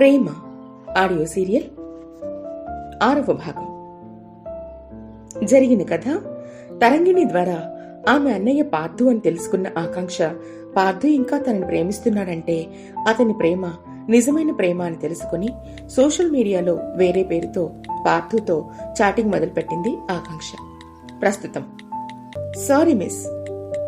ప్రేమ audio serial ఆరవ భాగం. జరిగిన కథ తరంగిణి ద్వారా ఆమె అన్నయ్య పార్థు అని తెలుసుకున్న ఆకాంక్ష పార్థు ఇంకా తనని ప్రేమిస్తున్నాడంటే అతని ప్రేమ నిజమైన ప్రేమ అని తెలుసుకుని సోషల్ మీడియాలో వేరే పేరుతో పార్థుతో చాటింగ్ మొదలుపెట్టింది ఆకాంక్ష. ప్రస్తుతం. Sorry miss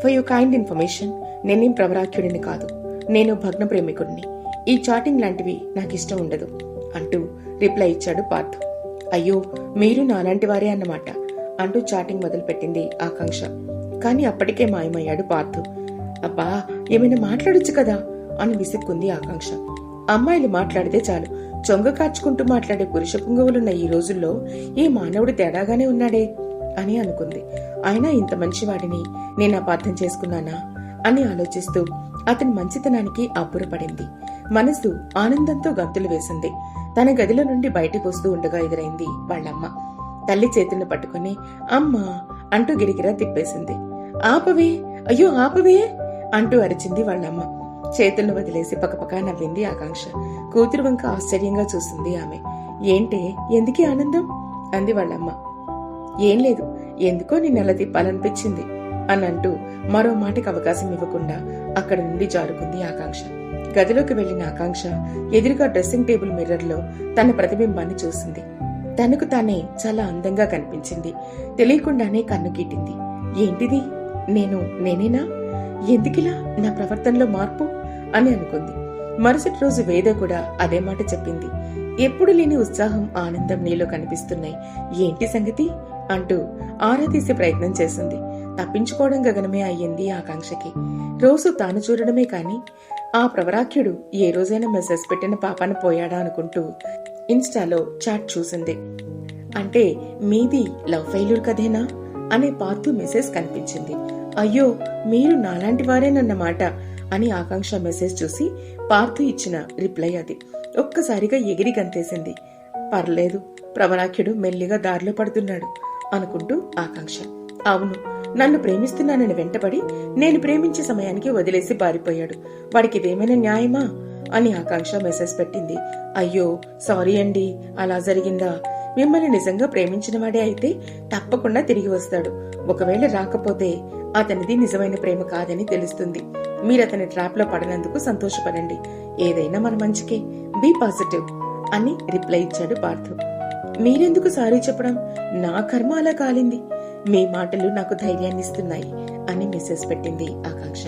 for you kind information నేనేం ప్రవరాఖ్యుడిని కాదు. నేను భగ్న ప్రేమికుడిని. ఈ చాటింగ్ లాంటివి నాకు ఇష్టం ఉండదు అంటూ రిప్లై ఇచ్చాడు పార్థు. అయ్యో మీరు నాలాంటి వారే అన్నమాట అంటూ చాటింగ్ మొదలుపెట్టింది ఆకాంక్ష. కానీ అప్పటికే మాయమయ్యాడు పార్థు. అబ్బా ఏమైనా మాట్లాడొచ్చు కదా అని విసుక్కుంది ఆకాంక్ష. అమ్మాయిలు మాట్లాడితే చాలు. చొంగ కాచుకుంటూ మాట్లాడే పురుష పుంగవులున్న ఈ రోజుల్లో ఈ మానవుడు తేడాగానే ఉన్నాడే అని అనుకుంది. అయినా ఇంత మంచివాడిని నేను అపార్థం చేసుకున్నానా? అని ఆలోచిస్తూ అతని మంచితనానికి అబ్బురపడింది. మనసు ఆనందంతో గంతులు వేసింది. తన గదిలో నుండి బయటికి వస్తూ ఉండగా ఎదురైంది వాళ్ళమ్మ. తల్లి చేతులను పట్టుకుని అమ్మా అంటూ గిరిగిరా తిప్పేసింది. ఆపవే అయ్యో ఆపవే అంటూ అరిచింది వాళ్ళమ్మ. చేతులను వదిలేసి పక్కపక్క నవ్వింది ఆకాంక్ష. కూతురు వంక ఆశ్చర్యంగా చూసింది ఆమె. ఏంటే ఎందుకీ ఆనందం? అంది వాళ్ళమ్మ. ఏం లేదు ఎందుకో నిన్ను అలా తిప్పాలనిపించింది అని అంటూ మరో మాటకి అవకాశం ఇవ్వకుండా అక్కడి నుండి జారుకుంది ఆకాంక్ష. గదిలోకి వెళ్ళిన ఆకాంక్ష ఎదురుగా డ్రెస్సింగ్ టేబుల్ మిర్రర్లో తన ప్రతిబింబాన్ని చూసింది. తనకు తానే చాలా అందంగా కనిపించింది. తెలియకుండానే కన్ను గీటింది ఏంటిది? నేను నేనేనా? ఎందుకిలా నా ప్రవర్తనలో మార్పు? అని అనుకుంది. మరుసటి రోజు వేద కూడా అదే మాట చెప్పింది. ఎప్పుడు లేని ఉత్సాహం ఆనందం నీలో కనిపిస్తున్నాయి. ఏంటి సంగతి? అంటూ ఆరా తీసే ప్రయత్నం చేసింది. తప్పించుకోవడం గగనమే అయ్యింది ఆకాంక్షకి. రోజు తాను చూడడమే కాని ఆ ప్రవరాఖ్యుడు ఏ రోజైనా మెసేజ్ పెట్టిన పాపాన పోయాడా అనుకుంటూ ఇన్స్టాలో చాట్ చూసింది. అంటే మీది లవ్ ఫెయిల్యూర్ కదేనా అనే పార్థు మెసేజ్ కనిపించింది. అయ్యో మీరు నాలాంటి వారేనన్నమాట అని ఆకాంక్ష మెసేజ్ చూసి పార్థు ఇచ్చిన రిప్లై అది. ఒక్కసారిగా ఎగిరి గంతేసింది. పర్లేదు ప్రవరాఖ్యుడు మెల్లిగా దారిలో పడుతున్నాడు అనుకుంటూ ఆకాంక్ష. అవును నన్ను ప్రేమిస్తున్నానని వెంటపడి నేను ప్రేమించే సమయానికి వదిలేసి పారిపోయాడు. వాడికి ఇదేమైనా న్యాయమా? అని ఆకాంక్ష మెసేజ్ పెట్టింది. అయ్యో సారీ అండి. అలా జరిగిందా? మిమ్మల్ని నిజంగా ప్రేమించిన వాడే అయితే తప్పకుండా తిరిగి వస్తాడు. ఒకవేళ రాకపోతే అతనిది నిజమైన ప్రేమ కాదని తెలుస్తుంది. మీరు అతని ట్రాప్లో పడనందుకు సంతోషపడండి. ఏదైనా మన మంచికే. బీ పాజిటివ్ అని రిప్లై ఇచ్చాడు పార్థు. మీరెందుకు సారీ చెప్పడం? నా కర్మ అలా కాలింది. మీ మాటలు నాకు ధైర్యాన్ని ఇస్తున్నాయి అని మెసేజ్ పెట్టింది ఆకాంక్ష.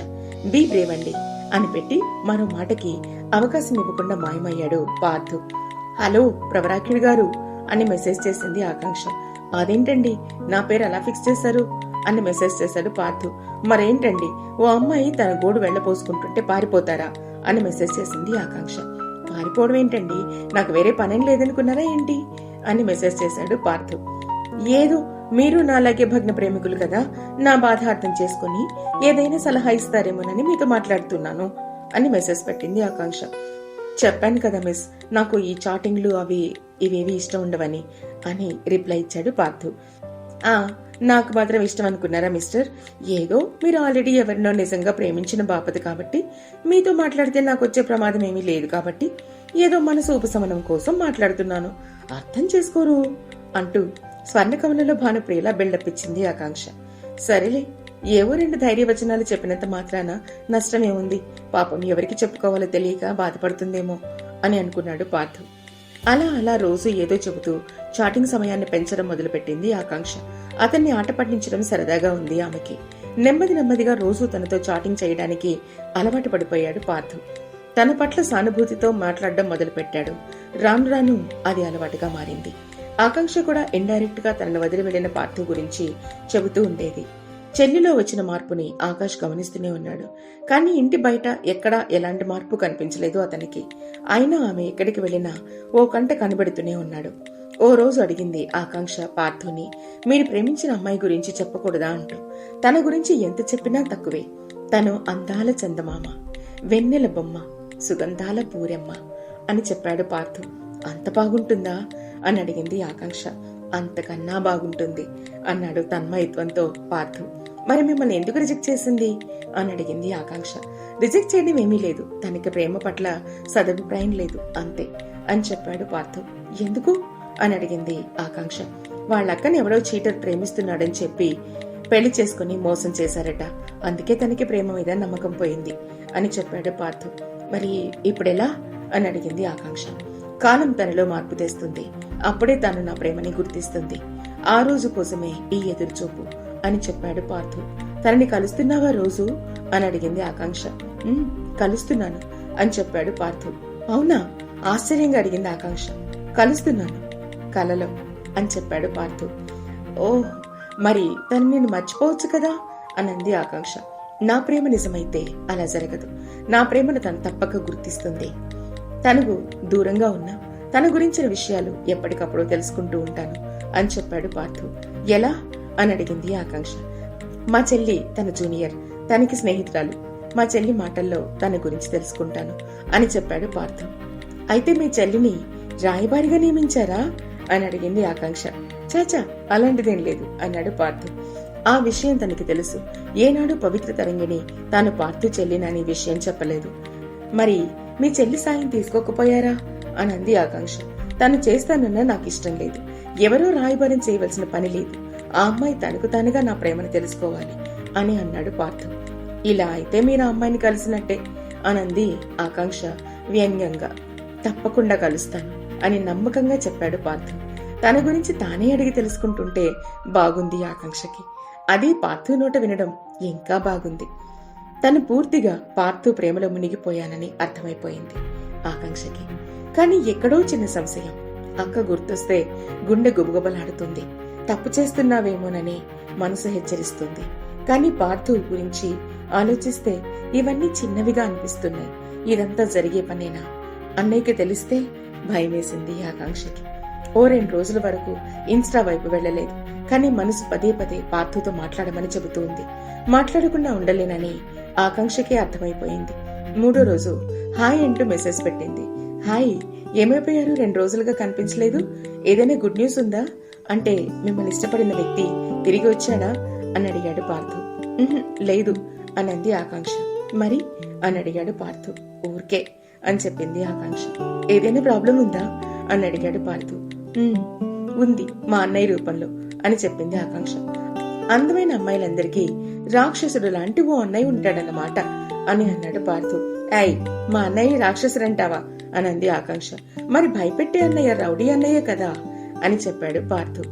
బీ బ్రేవ్ అండి అని పెట్టి మరో మాటకి అవకాశం ఇవ్వకుండా మాయమయ్యాడు పార్థు. హలో ప్రవరాఖ్యుడు గారు అని మెసేజ్ చేసింది ఆకాంక్ష. అదేంటండి నా పేరు అలా ఫిక్స్ చేశారు? అని మెసేజ్ చేశాడు పార్థు. మరేంటండి ఓ అమ్మాయి తన గోడు వెళ్ళపోసుకుంటుంటే పారిపోతారా? అని మెసేజ్ చేసింది ఆకాంక్ష. పారిపోవడం ఏంటండి? నాకు వేరే పనేం లేదనుకున్నారా ఏంటి? అని మెసేజ్ చేశాడు పార్థు. ఏదో మీరు నాలాగే భగ్న ప్రేమికులు కదా. నా బాధ అర్థం చేసుకుని ఏదైనా సలహా ఇస్తారేమోనని మీతో మాట్లాడుతున్నాను అని మెసేజ్ పెట్టింది ఆకాంక్ష. చెప్పాను కదా మిస్ నాకు ఈ చాటింగ్లు అవి ఇవేవి ఇష్టం ఉండవని అని రిప్లై ఇచ్చాడు పార్థు. ఆ నాకు మాత్రం ఇష్టం అనుకున్నారా మిస్టర్? ఏదో మీరు ఆల్రెడీ ఎవరినో నిజంగా ప్రేమించిన బాపతి కాబట్టి మీతో మాట్లాడితే నాకు వచ్చే ప్రమాదం ఏమీ లేదు కాబట్టి ఏదో మనసు ఉపశమనం కోసం మాట్లాడుతున్నాను. అర్థం చేసుకోరు అంటూ స్వర్ణకవనలో భానుప్రియలా బిల్డప్ ఇచ్చింది ఆకాంక్ష. సరేలే ఏవో రెండు ధైర్యవచనాలు చెప్పినంత మాత్రాన నష్టమేముంది? పాపం ఎవరికి చెప్పుకోవాలో తెలియక బాధపడుతుందేమో అని అనుకున్నాడు పార్థు. అలా అలా రోజు ఏదో చెబుతూ చాటింగ్ సమయాన్ని పెంచడం మొదలుపెట్టింది ఆకాంక్ష. అతన్ని ఆట పట్టించడం సరదాగా ఉంది ఆమెకి. నెమ్మది నెమ్మదిగా రోజు తనతో చాటింగ్ చేయడానికి అలవాటు పడిపోయాడు పార్థు. తన పట్ల సానుభూతితో మాట్లాడడం మొదలుపెట్టాడు. రాను రాను అది అలవాటుగా మారింది. ఆకాంక్ష కూడా ఇండైరెక్ట్గా తనను వదిలి వెళ్ళిన పార్థు గురించి చెబుతూ ఉండేది. చెల్లిలో వచ్చిన మార్పుని ఆకాష్ గమనిస్తూనే ఉన్నాడు. కానీ ఇంటి బయట ఎక్కడా ఎలాంటి మార్పు కనిపించలేదు అతనికి. అయినా ఆమె ఎక్కడికి వెళ్ళినా ఓ కంట కనబడుతూనే ఉన్నాడు. ఓ రోజు అడిగింది ఆకాంక్ష పార్థుని మీరు ప్రేమించిన అమ్మాయి గురించి చెప్పకూడదా అంటూ. తన గురించి ఎంత చెప్పినా తక్కువే. తను అందాల చందమామ వెన్నెల బొమ్మ సుగంధాల పూరెమ్మ అని చెప్పాడు పార్థు. అంత బాగుంటుందా? అని అడిగింది ఆకాంక్ష. అంతకన్నా బాగుంటుంది అన్నాడు తన్మయత్వంతో పార్థు. మరి మిమ్మల్ని ఎందుకు రిజెక్ట్ చేసింది? అని అడిగింది ఆకాంక్ష. రిజెక్ట్ చేయడం ఏమీ లేదు. తనకి ప్రేమ పట్ల సదభిప్రాయం లేదు. అంతే అని చెప్పాడు పార్థు. ఎందుకు? అని అడిగింది ఆకాంక్ష. వాళ్ళక్కని ఎవరో చీటర్ ప్రేమిస్తున్నాడని చెప్పి పెళ్ళి చేసుకుని మోసం చేశారట. అందుకే తనకి ప్రేమ మీద నమ్మకం పోయింది అని చెప్పాడు పార్థు. మరి ఇప్పుడెలా? అని అడిగింది ఆకాంక్ష. కాలం తనలో మార్పు తెస్తుంది. అప్పుడే తాను నా ప్రేమని గుర్తిస్తుంది. ఆ రోజు కోసమే ఈ ఎదురుచూపు అని చెప్పాడు పార్థు. తనని కలుస్తున్నావా రోజు? అని అడిగింది ఆకాంక్ష. "ఉమ్, కలుస్తున్నాను అని చెప్పాడు పార్థు. అవునా? ఆశ్చర్యంగా అడిగింది ఆకాంక్ష. కలుస్తున్నాను కలలో అని చెప్పాడు పార్థు. ఓహ్ మరి తను నేను మర్చిపోవచ్చు కదా? అనంది ఆకాంక్ష. నా ప్రేమ నిజమైతే అలా జరగదు. నా ప్రేమను తను తప్పక గుర్తిస్తుంది. తనకు దూరంగా ఉన్నా తన గురించిన విషయాలు ఎప్పటికప్పుడు తెలుసుకుంటూ ఉంటాను అని చెప్పాడు పార్థు. ఎలా? అని అడిగింది ఆకాంక్ష. మా చెల్లి తన జూనియర్ తనకి స్నేహితురాలు. మా చెల్లి మాటల్లో తన గురించి తెలుసుకుంటాను అని చెప్పాడు పార్థు. అయితే మీ చెల్లిని రాయబారిగా నియమించారా? అని అడిగింది ఆకాంక్ష. చాచా అలాంటిదేం లేదు అన్నాడు పార్థు. ఆ విషయం తనకి తెలుసు. ఏనాడు పవిత్ర తరంగిణి తాను పార్థు చెల్లినని విషయం చెప్పలేదు. మరి మీ చెల్లి సాయం తీసుకోకపోయారా? అని అంది ఆకాంక్ష. తను చేస్తానన్నా నాకు ఇష్టం లేదు. ఎవరో రాయబారం చేయవలసిన పని లేదు. ఆ అమ్మాయి తనకు తానుగా నా ప్రేమను తెలుసుకోవాలి అని అన్నాడు పార్థం. ఇలా అయితే మీరు ఆ అమ్మాయిని కలిసినట్టే. అనంది ఆకాంక్ష వ్యంగ్యంగా తప్పకుండా కలుస్తాను అని నమ్మకంగా చెప్పాడు పార్థం. తన గురించి తానే అడిగి తెలుసుకుంటుంటే బాగుంది ఆకాంక్షకి. అది పార్థు నోట వినడం ఇంకా బాగుంది. తను పూర్తిగా పార్థు ప్రేమలో మునిగిపోయానని అర్థమైపోయింది ఆకాంక్షకి. కానీ ఎక్కడో చిన్న సంశయం. అక్క గుర్తొస్తే గుండె గుబగుబలాడుతుంది. తప్పు చేస్తున్నావేమోనని మనసు హెచ్చరిస్తుంది. కానీ పార్థు గురించి ఆలోచిస్తే ఇవన్నీ చిన్నవిగా అనిపిస్తున్నాయి. ఇదంతా జరిగే పనేనా? అన్నయ్యకి తెలిస్తే భయమేసింది ఆకాంక్షకి. ఓ రెండు రోజుల వరకు ఇన్స్టా వైపు వెళ్ళలేదు. కానీ మనసు పదే పదే పార్థుతో మాట్లాడమని చెబుతూ ఉంది. మాట్లాడకుండా ఉండలేనని ఆకాంక్షకే అర్థమైపోయింది. మూడో రోజు హాయ్ అంటూ మెసేజ్ పెట్టింది. హాయ్ ఏమైపోయారు? రెండు రోజులుగా కనిపించలేదు. ఏదైనా గుడ్ న్యూస్ ఉందా? అంటే మిమ్మల్ని ఇష్టపడిన వ్యక్తి తిరిగి వచ్చాడా? అని అడిగాడు పార్థు. లేదు అని అంది ఆకాంక్ష. మరి? అని అడిగాడు పార్థు. ఊరికే అని చెప్పింది ఆకాంక్ష. ఏదైనా ప్రాబ్లం ఉందా? అని అడిగాడు పార్థు. ఉంది మా అన్నయ్య రూపంలో అని చెప్పింది ఆకాంక్ష. అందమైన అమ్మాయిలందరికీ రాక్షసుడు లాంటి ఓ అన్నయ్య ఉంటాడనమాట అని అన్నాడు పార్థు. ఐ మా అన్నయ్య రాక్షసుడంటావా? అనంది ఆకాంక్ష మరి భయపెట్టే అన్నయ్య రౌడీ అన్నయ్య కదా? అని చెప్పాడు పార్థు.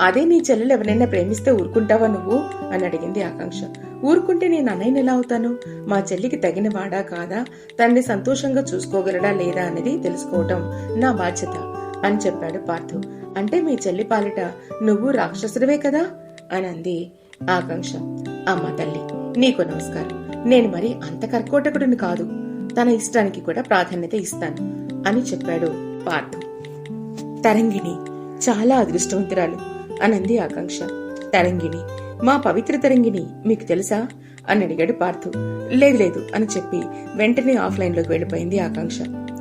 అదే నీ చెల్లెలు ఎవరైనా ప్రేమిస్తే ఊరుకుంటావా నువ్వు? అని అడిగింది ఆకాంక్ష. ఊరుకుంటే నేను అన్నయ్యని ఎలా అవుతాను? మా చెల్లికి తగిన వాడా కాదా? తనని సంతోషంగా చూసుకోగలడా లేదా అనేది తెలుసుకోవటం నా బాధ్యత అని చెప్పాడు పార్థు. అంటే మీ చెల్లి పాలిట నువ్వు రాక్షసుడివే కదా? అని అంది ఆకాంక్ష. అమ్మ తల్లి నీకు నమస్కారం. నేను మరి అంత కర్కోటకుడిని కాదు. తన ఇష్టానికి కూడా ప్రాధాన్యత ఇస్తాను అని చెప్పాడు పార్థు. తరంగిణి చాలా అదృష్టవంతురాలు అనంది ఆకాంక్ష. తరంగిణి మా పవిత్ర తరంగిణి మీకు తెలుసా? అని అడిగాడు పార్థు. లేదు లేదు అని చెప్పి వెంటనే ఆఫ్లైన్లోకి వెళ్ళిపోయింది ఆకాంక్ష.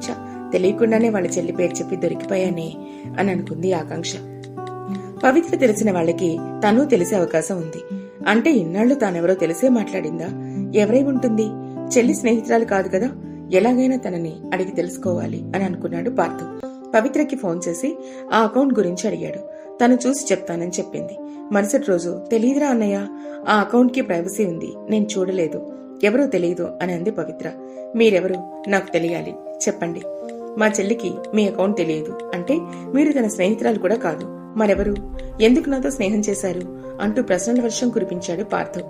చ తెలియకుండానే వాళ్ళ చెల్లి పేరు చెప్పి దొరికిపోయానే అని అనుకుంది ఆకాంక్ష. పవిత్ర తెలిసిన వాళ్ళకి తను తెలిసే అవకాశం ఉంది. అంటే ఇన్నాళ్ళు తానెవరో తెలిసే మాట్లాడిందా? ఎవరై ఉంటుంది? చెల్లి స్నేహితురాలు కాదు కదా? ఎలాగైనా తనని అడిగి తెలుసుకోవాలి అని అనుకున్నాడు పార్థు. పవిత్రకి ఫోన్ చేసి ఆ అకౌంట్ గురించి అడిగాడు. తను చూసి చెప్తానని చెప్పింది. మరుసటి రోజు తెలియదురా అన్నయ్య ఆ అకౌంట్కి ప్రైవసీ ఉంది. నేను చూడలేదు. ఎవరో తెలియదు అని అంది పవిత్ర. మీరెవరు? నాకు తెలియాలి. చెప్పండి. మా చెల్లికి మీ అకౌంట్ తెలియదు. అంటే మీరు తన స్నేహితురాలు కూడా కాదు. మరెవరు? ఎందుకు నాతో స్నేహం చేశారు? అంటూ ప్రశ్నల వర్షం కురిపించాడు పార్థు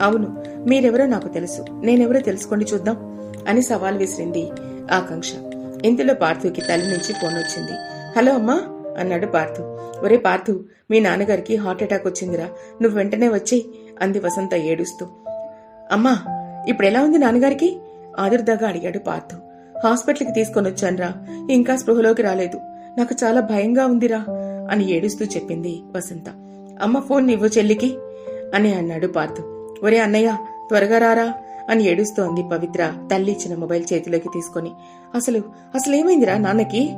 అవును మీరెవరో నాకు తెలుసు. నేనెవరో తెలుసుకోండి చూద్దాం అని సవాల్ విసిరింది ఆకాంక్ష. ఇంతలో పార్థుకి తల్లి నుంచి ఫోన్ వచ్చింది. హలో అమ్మా అన్నాడు పార్థు ఒరే పార్థు మీ నాన్నగారికి హార్ట్ అటాక్ వచ్చిందిరా. నువ్వు వెంటనే వచ్చి అంది వసంత ఏడుస్తూ. అమ్మా ఇప్పుడు ఎలా ఉంది నాన్నగారికి? ఆదుర్దాగా అడిగాడు పార్థు హాస్పిటల్కి తీసుకొని వచ్చాన్రా ఇంకా స్పృహలోకి రాలేదు. నాకు చాలా భయంగా ఉందిరా అని ఏడుస్తూ చెప్పింది వసంత. అమ్మ ఫోన్ ఇవ్వు చెల్లికి? అని అన్నాడు పార్థు. ఒరే అన్నయ్య త్వరగా రారా? అని ఏడుస్తూ అంది పవిత్ర తల్లి ఇచ్చిన మొబైల్ చేతిలోకి తీసుకొని. అసలు అసలేమైందిరా నాన్నకి?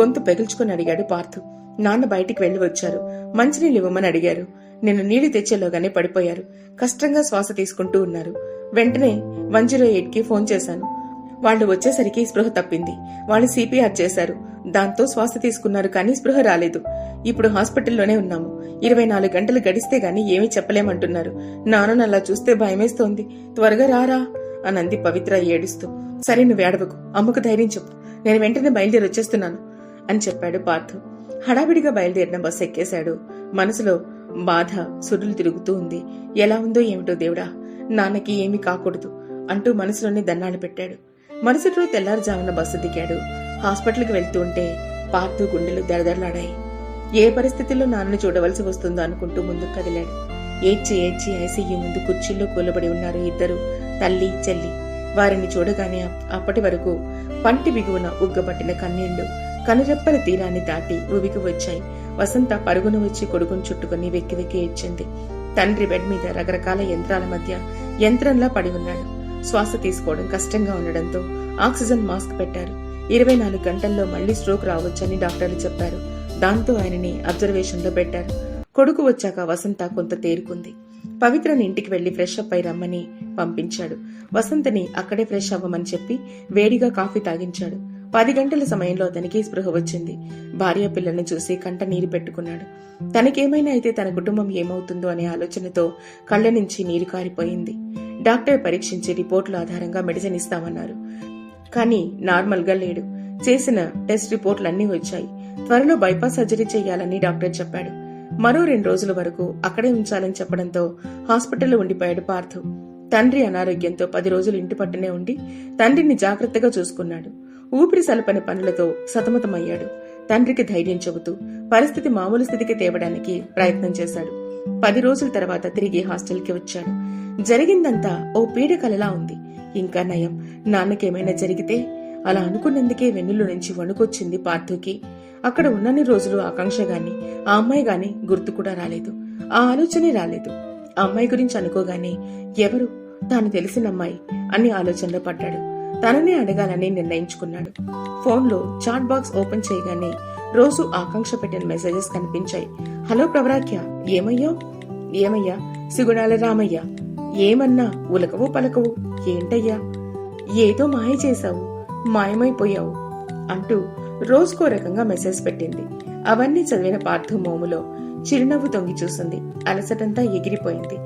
గొంతు పెగుల్చుకొని అడిగాడు పార్థు. నాన్న బయటికి వెళ్ళి వచ్చారు. మంచినీళ్ళు ఇవ్వమని అడిగారు. నేను నీళ్ళు తెచ్చేలోగానే పడిపోయారు. కష్టంగా శ్వాస తీసుకుంటూ ఉన్నారు. వెంటనే వన్ జీరో ఎయిట్కి ఫోన్ చేశాను. వాళ్ళు వచ్చేసరికి స్పృహ తప్పింది. వాళ్ళు సిపిఆర్ చేశారు. దాంతో శ్వాస తీసుకున్నారు కానీ స్పృహ రాలేదు. ఇప్పుడు హాస్పిటల్లోనే ఉన్నాము. ఇరవై నాలుగు గంటలు గడిస్తే గాని ఏమీ చెప్పలేమంటున్నారు. నాన్న అలా చూస్తే భయమేస్తోంది. త్వరగా రారా? అనంది పవిత్ర ఏడుస్తూ. సరే నువ్వు ఏడవకు. అమ్మకు ధైర్యం చెప్పు. నేను వెంటనే బయలుదేరి వచ్చేస్తున్నాను అని చెప్పాడు పార్థు. హడావిడిగా బయలుదేరిన బస్సు ఎక్కేశాడు. మనసులో బాధ సుడులు తిరుగుతూ ఉంది. ఎలా ఉందో ఏమిటో దేవుడా? నాన్నకి ఏమీ కాకూడదు అంటూ మనసులోనే దన్నాలు పెట్టాడు. మరుసటి రోజు తెల్లారుజామున బస్సు దిగాడు. హాస్పిటల్కి వెళ్తూ ఉంటే పార్థు గుండెలు దడదడలాడాయి. ఏ పరిస్థితుల్లో నాన్నను చూడవలసి వస్తుందో అనుకుంటూ ముందుకు కదిలాడు. ఏడ్చి ఏడ్చి ఐసీయూ ముందు కుర్చీల్లో కూలబడి ఉన్నారు ఇద్దరు తల్లి చెల్లి. వారిని చూడగానే అప్పటి వరకు పంటి బిగువున ఉగ్గబట్టిన కన్నీళ్ళు కనురెప్పల తీరాన్ని దాటి ఉవికి వచ్చాయి. వసంత పరుగున వచ్చి కొడుకును చుట్టుకుని వెక్కి వెక్కి ఏడ్చింది. తండ్రి బెడ్ మీద రకరకాల యంత్రాల మధ్య యంత్రంలా పడి ఉన్నాడు. శ్వాస తీసుకోవడం కష్టంగా ఉండడంతో ఆక్సిజన్ మాస్క్ పెట్టారు. ఇరవై నాలుగు గంటల్లో మళ్ళీ స్ట్రోక్ రావచ్చని డాక్టర్లు చెప్పారు. దాంతో ఆయనని అబ్జర్వేషన్లో పెట్టారు. కొడుకు వచ్చాక వసంత కొంత తేరుకుంది. పవిత్రని ఇంటికి వెళ్ళి ఫ్రెష్ అప్ అయి రమ్మని పంపించాడు. వసంతని అక్కడే ఫ్రెష్ అవ్వమని చెప్పి వేడిగా కాఫీ తాగించాడు. పది గంటల సమయంలో అతనికి స్పృహ వచ్చింది. భార్య పిల్లల్ని చూసి కంట నీరు పెట్టుకున్నాడు. తనకేమైనా అయితే తన కుటుంబం ఏమవుతుందో అనే ఆలోచనతో కళ్ళ నుంచి నీరు కారిపోయింది. డాక్టర్ పరీక్షించి రిపోర్టుల ఆధారంగా మెడిసిన్ ఇస్తామన్నారు. కానీ నార్మల్గా లేడు. చేసిన టెస్ట్ రిపోర్ట్లు అన్నీ వచ్చాయి. త్వరలో బైపాస్ సర్జరీ చేయాలని డాక్టర్ చెప్పాడు. మరో రెండు రోజుల వరకు అక్కడే ఉంచాలని చెప్పడంతో హాస్పిటల్లో ఉండిపోయాడు పార్థు. తండ్రి అనారోగ్యంతో పది రోజులు ఇంటి పట్టునే ఉండి తండ్రిని జాగ్రత్తగా చూసుకున్నాడు. ఊపిరి సలపని పనులతో సతమతమయ్యాడు. తండ్రికి ధైర్యం చెబుతూ పరిస్థితి మామూలు స్థితికి తేవడానికి ప్రయత్నం చేశాడు. పది రోజుల తర్వాత తిరిగి హాస్టల్కి వచ్చాడు జరిగిందంతా ఓ పీడకలలా ఉంది. ఇంకా నయం. నాన్నకేమైనా జరిగితే అలా అనుకున్నందుకే వెన్నులో నుంచి వణుకొచ్చింది పార్థుకి. అక్కడ ఉన్నన్ని రోజులు ఆకాంక్ష గాని ఆ అమ్మాయి గాని గుర్తు కూడా రాలేదు. ఆ ఆలోచనే రాలేదు. ఆ అమ్మాయి గురించి అనుకోగానే ఎవరు? తాను తెలిసిన అమ్మాయి అని ఆలోచనలో పడ్డాడు. తననే అడగాలని నిర్ణయించుకున్నాడు. ఫోన్లో చాట్ బాక్స్ ఓపెన్ చేయగానే రోజు ఆకాంక్ష పెట్టిన మెసేజెస్ కనిపించాయి. హలో ప్రవరాఖ్య ఏమయ్యో? ఏమయ్యా? సిగుణాల రామయ్య? ఏమన్నా? ఉలకవు పలకవు? ఏంటయ్యా? ఏదో మాయ చేశావు మాయమైపోయావు అంటూ రోజుకో రకంగా మెసేజ్ పెట్టింది. అవన్నీ చదివిన పార్థు మోములో చిరునవ్వు తొంగి చూసింది. అలసటంతా ఎగిరిపోయింది.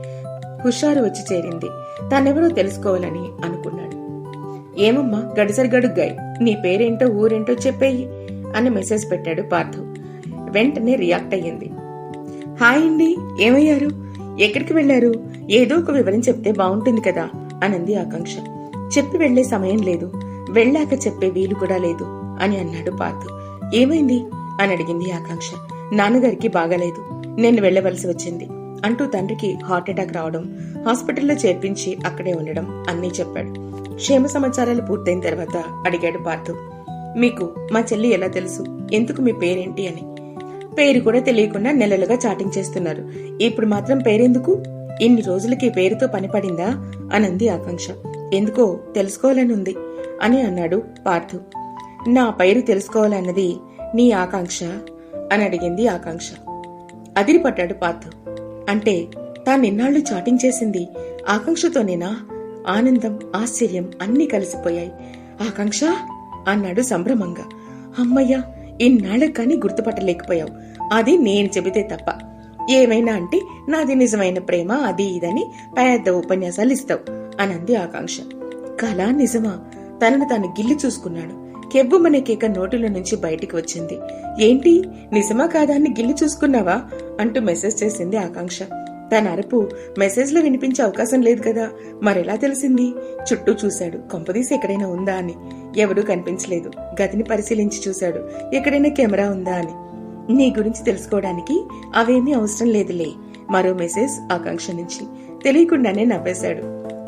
హుషారు వచ్చి చేరింది. తనెవరో తెలుసుకోవాలని అనుకున్నాడు. ఏమమ్మా గడిసరి గడుగ్గాయ్. నీ పేరేంటో ఊరేంటో చెప్పేయి అని మెసేజ్ పెట్టాడు పార్థు. వెంటనే రియాక్ట్ అయ్యింది. హాయ్ అండి ఏమయ్యారు? ఎక్కడికి వెళ్ళారు ఏదో ఒక వివరం చెప్తే బాగుంటుంది కదా అనంది ఆకాంక్ష. చెప్పి వెళ్ళే సమయం లేదు. వెళ్ళాక చెప్పే వీలు కూడా లేదు అని అన్నాడు పార్థు. ఏమైంది? అని అడిగింది ఆకాంక్ష. నాన్నగారికి బాగాలేదు. నేను వెళ్ళవలసి వచ్చింది అంటూ తండ్రికి హార్ట్ అటాక్ రావడం హాస్పిటల్లో చేర్పించి అక్కడే ఉండడం అన్నీ చెప్పాడు. క్షేమ సమాచారాలు పూర్తయిన తర్వాత అడిగాడు పార్థు. మీకు మా చెల్లి ఎలా తెలుసు? ఎందుకు మీ పేరేంటి అని. పేరు కూడా తెలియకుండా నెలలుగా చాటింగ్ చేస్తున్నారు. ఇప్పుడు మాత్రం పేరెందుకు? ఇన్ని రోజులకి పేరుతో పనిపడిందా అనంది ఆకాంక్ష. ఎందుకో తెలుసుకోవాలని ఉంది అని అన్నాడు పార్థు. నా పేరు తెలుసుకోవాలన్నది నీ ఆకాంక్ష అని అడిగింది ఆకాంక్ష. అదిరిపడ్డాడు పార్థు. అంటే తానిన్నాళ్ళు చాటింగ్ చేసింది ఆకాంక్షతోనేనా? ఆనందం ఆశ్చర్యం అన్నీ కలిసిపోయాయి. ఆకాంక్ష! అన్నాడు సంభ్రమంగా. అమ్మయ్యా ఇన్నాళ్ళ కానీ గుర్తుపట్టలేకపోయావు. అది నేను చెబితే తప్ప. ఏమైనా అంటే నాది నిజమైన ప్రేమ అది ఇదని పెద్ద ఉపన్యాసాలు ఇస్తావు అనంది ఆకాంక్ష. కళ నిజమా? తనను తాను గిల్లి చూసుకున్నాడు. కెబ్బుమనే కేక నోటిలో నుంచి బయటికి వచ్చింది. ఏంటి నిజమా కాదా అని గిల్లి చూసుకున్నావా? అంటూ మెసేజ్ చేసింది ఆకాంక్ష. తన అరుపు మెసేజ్లో వినిపించే అవకాశం లేదు కదా. మరెలా తెలిసింది? చుట్టూ చూశాడు. కొంపదీసి ఎక్కడైనా ఉందా అని. ఎవరూ కనిపించలేదు. గదిని పరిశీలించి చూశాడు. ఎక్కడైనా కెమెరా ఉందా అని. నీ గురించి తెలుసుకోవడానికి అవేమీ అవసరం లేదులే. మరో మెసేజ్ ఆకాంక్ష నుంచి. తెలియకుండానే నవ్వేశాడు.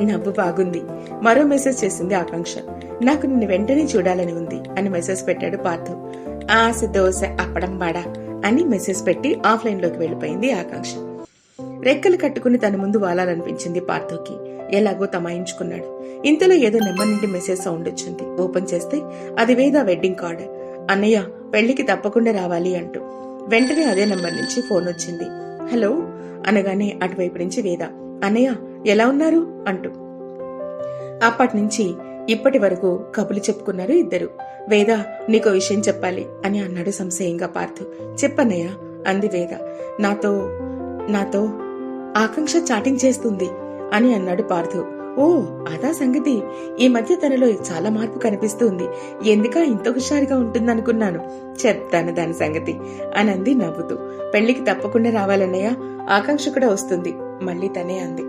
నవ్వు బాగుంది. మరో మెసేజ్ చేసింది ఆకాంక్ష. నాకు నిన్ను వెంటనే చూడాలని ఉంది అని మెసేజ్ పెట్టాడు పార్థు. ఆశ దోశ అప్పడం బాడా అని మెసేజ్ పెట్టి ఆఫ్లైన్లోకి వెళ్ళిపోయింది ఆకాంక్ష. రెక్కలు కట్టుకుని తన ముందు వాలాలనిపించింది పార్థుకి. ఎలాగో తమాయించుకున్నాడు. ఇంతలో ఏదో నెంబర్ నుండి మెసేజ్ సౌండ్ వచ్చింది. ఓపెన్ చేస్తే అది వేద వెడ్డింగ్ కార్డ్. అన్నయ్య పెళ్ళికి తప్పకుండా రావాలి అంటూ. వెంటనే అదే నెంబర్ నుంచి ఫోన్ వచ్చింది. హలో? అనగానే అటువైపు నుంచి వేద. అన్నయ్య ఎలా ఉన్నారు? అంటూ. అప్పటి నుంచి ఇప్పటి వరకు కబులు చెప్పుకున్నారు ఇద్దరు. వేద నీకో విషయం చెప్పాలి అని అన్నాడు సంశయంగా పార్థు. చెప్పన్నయ్య అంది వేద. నాతో నాతో ఆకాంక్ష చాటింగ్ చేస్తుంది అని అన్నాడు పార్థు. ఓ అదా సంగతి. ఈ మధ్య తనలో చాలా మార్పు కనిపిస్తుంది. ఎందుక ఇంత హుషారుగా ఉంటుందనుకున్నాను? చెప్తాను దాని సంగతి అని అంది నవ్వుతూ. పెళ్ళికి తప్పకుండా రావాలన్నయ్య ఆకాంక్ష కూడా వస్తుంది మళ్ళీ తనే అంది.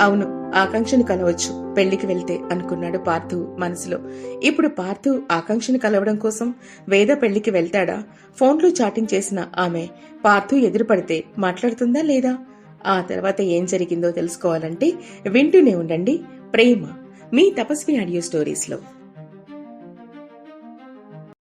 అవును ఆకాంక్షను కలవచ్చు. పెళ్ళికి వెళ్తే అనుకున్నాడు పార్థు మనసులో. ఇప్పుడు పార్థు ఆకాంక్షను కలవడం కోసం వేద పెళ్ళికి వెళ్తాడా? ఫోన్లో చాటింగ్ చేసిన ఆమె పార్థు ఎదురుపడితే మాట్లాడుతుందా లేదా? ఆ తర్వాత ఏం జరిగిందో తెలుసుకోవాలంటే వింటూనే ఉండండి. ప్రేమ మీ తపస్వి ఆడియో స్టోరీస్లో.